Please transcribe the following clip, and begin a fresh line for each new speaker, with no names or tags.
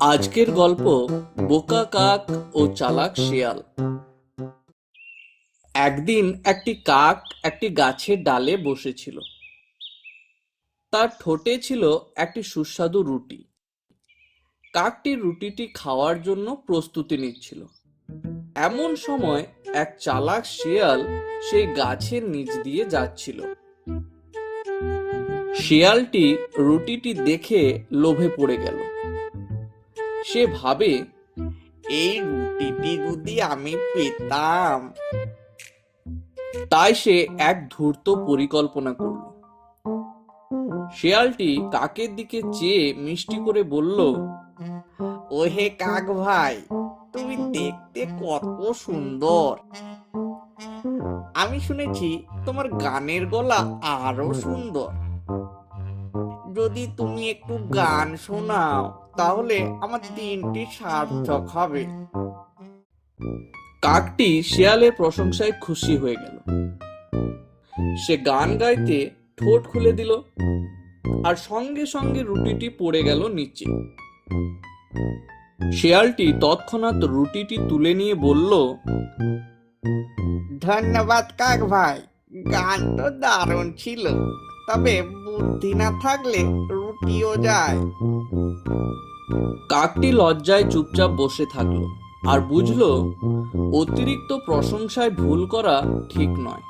আজকের গল্প বোকা, কাক ও চালাক শেয়াল। একদিন একটি কাক একটি গাছের ডালে বসেছিল। তার ঠোঁটে ছিল একটি সুস্বাদু রুটি। কাকটি রুটিটি খাওয়ার জন্য প্রস্তুতি নিচ্ছিল। এমন সময় এক চালাক শিয়াল সেই গাছের নিচ দিয়ে যাচ্ছিল। শিয়ালটি রুটিটি দেখে লোভে পড়ে গেল। সে ভাবে, এই রুটিটি যদি আমি পেতাম। তাই সে এক ধূর্ত পরিকল্পনা করল। শেয়ালটি কাকের দিকে চেয়ে মিষ্টি করে বলল, ওহে কাক ভাই, তুমি দেখতে কত সুন্দর। আমি শুনেছি তোমার গানের গলা আরও সুন্দর। যদি তুমি একটু গান শোনাও তাহলে আমার দিনটি সার্থক হবে। কাকটি শিয়ালের প্রশংসায় খুশি হয়ে গেল। সে গান গাইতে ঠোঁট খুলে দিল আর সঙ্গে সঙ্গে রুটিটি পড়ে গেল নিচে। শিয়ালটি তৎক্ষণাৎ রুটিটি তুলে নিয়ে বলল ধন্যবাদ কাক ভাই গান তো দারুণ ছিল। তবে বুদ্ধি না থাকলে রুটিও যায়। কাকটি লজ্জায় চুপচাপ বসে থাকল আর বুঝলো, অতিরিক্ত প্রশংসায় ভুল করা ঠিক নয়।